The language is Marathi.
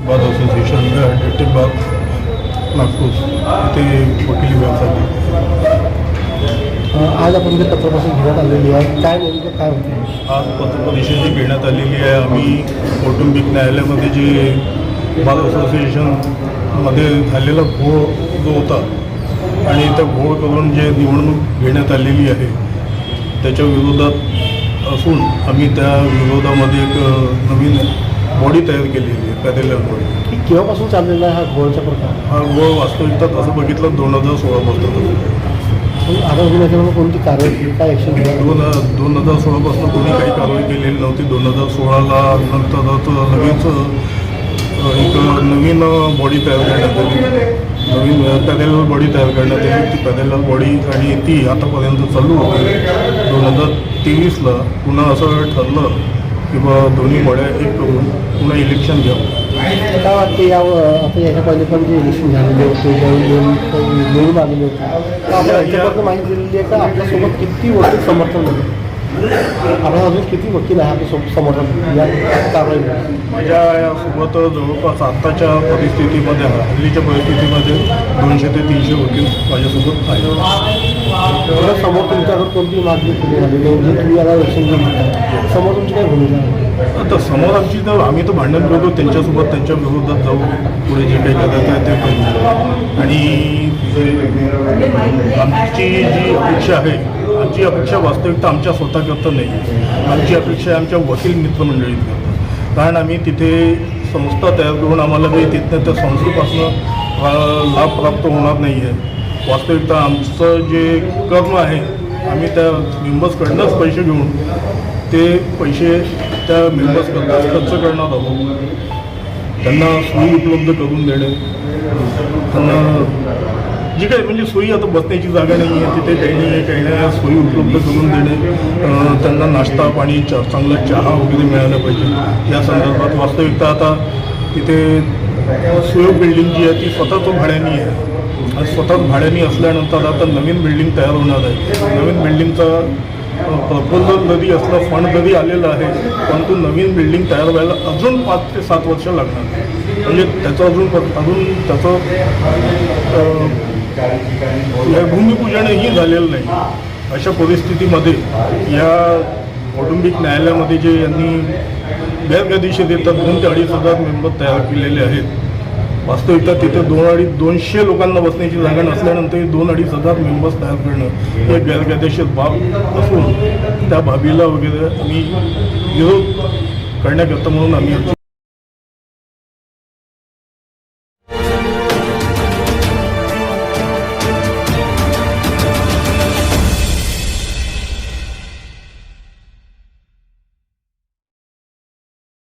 असोसिएशन डिटेक्टिव्ह बाग नागपूर इथे वकिली व्यवसाय आज आपण जे पत्रपरिषद घेण्यात आलेली आहे. काय नेमकं काय होते? आज पत्रपरिषद जी घेण्यात आलेली आहे. आम्ही कौटुंबिक न्यायालयामध्ये जे बाल असोसिएशनमध्ये झालेला घोळ जो होता आणि त्या घोळ करून जे निवडणूक घेण्यात आलेली आहे त्याच्या विरोधात असून आम्ही त्या विरोधामध्ये एक नवीन बॉडी तयार केलेली आहे पॅरेलल बॉडी केव्हापासून चाललेला आहे हा गोळचा प्रकार? हा घोळ वास्तविकता तसं बघितलं दोन हजार सोळापासून आता कोणती कारवाई काय ॲक्शन दोन दोन हजार सोळापासून कोणी काही कारवाई केलेली नव्हती. दोन हजार सोळाला नंतर लगेच अ, एक नवीन बॉडी तयार करण्यात आली. नवीन पॅरेल बॉडी तयार करण्यात आली. ती पॅरेल बॉडी आणि ती आतापर्यंत चालू होती. दोन हजार तेवीसला पुन्हा असं ठरलं की बा दोन्ही बॉड्या एक करून पुन्हा इलेक्शन घ्यावं. काय वाटते या आता याच्या पहिले पण जे इलेक्शन झालेले होते निवडून आलेले होते माहिती दिलेली आहे का आपल्यासोबत किती वकील समर्थन होते आपण अजून किती वकील आहे आपल्यासोबत समर्थन या माझ्या यासोबत जवळपास आत्ताच्या परिस्थितीमध्ये हल्लीच्या परिस्थितीमध्ये दोनशे ते तीनशे वकील माझ्यासोबत तर समोर तुमच्याकडे कोणती मागणी केली झालेली आहे जे तुम्ही आता इलेक्शन घेऊन समोर तुमची काय भूमिका आहे? आता समोर आमची तर आम्ही तर भांडण करतो त्यांच्यासोबत त्यांच्या विरोधात जाऊ पुढे जे काही करायचं आहे ते करू. आणि आमची जी अपेक्षा आहे आमची अपेक्षा वास्तविकता आमच्या स्वतःकरता नाही. आहे आमची अपेक्षा आमच्या वकील मित्रमंडळीत कारण आम्ही तिथे संस्था तयार करून आम्हाला काही तिथनं त्या संस्थेपासून लाभ प्राप्त होणार नाही आहे वास्तविकता आमचं जे कर्म आहे आम्ही त्या मेंबर्सकडनंच पैसे घेऊन ते पैसे त्या मेंबर्स खर्च करणार आहोत. त्यांना सोयी उपलब्ध करून देणे. त्यांना जी काही म्हणजे सोयी आता बसण्याची जागा नाही आहे तिथे काही नाही काही नाही सोयी उपलब्ध करून देणे त्यांना नाश्ता पाणी चा चांगला चहा वगैरे मिळाला पाहिजे. या संदर्भात वास्तविकता आता तिथे सुयोग बिल्डिंग जी आहे ती स्वतःच भाड्याने आहे. आणि स्वतःच भाड्याने असल्यानंतर आता नवीन बिल्डिंग तयार होणार आहे. नवीन बिल्डिंगचा प्रपोजल जरी असलं फंड जरी आलेलं आहे परंतु नवीन बिल्डिंग तयार व्हायला अजून पाच ते सात वर्ष लागणार. म्हणजे त्याचं अजून प- अजून त्याचं अं, हे भूमिपूजनही झालेलं नाही अशा परिस्थितीमध्ये या कौटुंबिक न्यायालयामध्ये जे यांनी गैरकायदेशीर येतात दोन ते अडीच हजार मेंबर तयार केलेले आहेत वास्तविकता तिथे दोन अडीच दोनशे लोकांना बसण्याची जागा नसल्यानंतर दोन अडीच हजार मेंबर्स तयार करणं हे गैरकायदेशीर बाब असून त्या बाबीला वगैरे आम्ही विरोध करण्याकरता म्हणून आम्ही